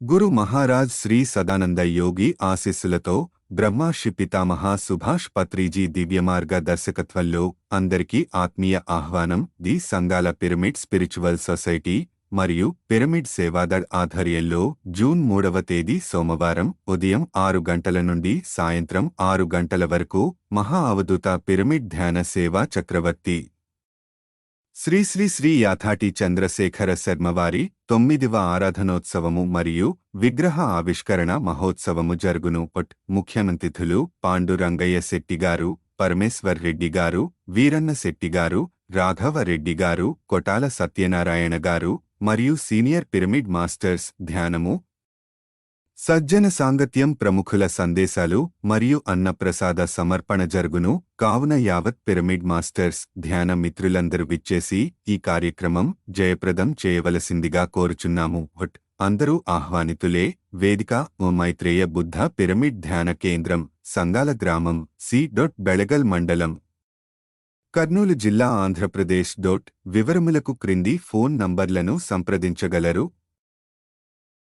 గురు మహారాజ్ శ్రీ సదానంద యోగి ఆశీస్సులతో బ్రహ్మాషి పితామహ సుభాష్ పత్రిజీ దివ్యమార్గ దర్శకత్వంలో అందరికీ ఆత్మీయ ఆహ్వానం the Sangala pyramid spiritual society మరియు పిరమిడ్ సేవాదళ్ ఆధ్వర్యంలో జూన్ మూడవ తేదీ సోమవారం ఉదయం ఆరు గంటల నుండి సాయంత్రం ఆరు గంటల వరకు మహా అవధూత పిరమిడ్ ధ్యాన సేవా చక్రవర్తి శ్రీ శ్రీ శ్రీ యాథాటి చంద్రశేఖర శర్మవారి తొమ్మిదివ ఆరాధనోత్సవము మరియు విగ్రహ ఆవిష్కరణ మహోత్సవము జరుగును. పట్ ముఖ్యమంత్రిథులు పాండురంగయ్య శెట్టిగారు పరమేశ్వర్ రెడ్డి గారు వీరన్న శెట్టిగారు రాఘవ రెడ్డి గారు కొటాల సత్యనారాయణ గారు మరియు సీనియర్ పిరమిడ్ మాస్టర్స్ ధ్యానము సజ్జన సాంగత్యం ప్రముఖుల సందేశాలు మరియు అన్నప్రసాద సమర్పణ జరుగును కావున యావత్ పిరమిడ్ మాస్టర్స్ ధ్యాన మిత్రులందరూ విచ్చేసి ఈ కార్యక్రమం జయప్రదం చేయవలసిందిగా కోరుచున్నాము. హుట్ అందరూ ఆహ్వానితులే. వేదిక ఓ మైత్రేయ బుద్ధ పిరమిడ్ ధ్యాన కేంద్రం సంగాల గ్రామం సి. డొట్. బెళగల్ మండలం. కర్నూలు జిల్లా ఆంధ్రప్రదేశ్ డొట్. వివరములకు క్రింది ఫోన్ నంబర్లను సంప్రదించగలరు.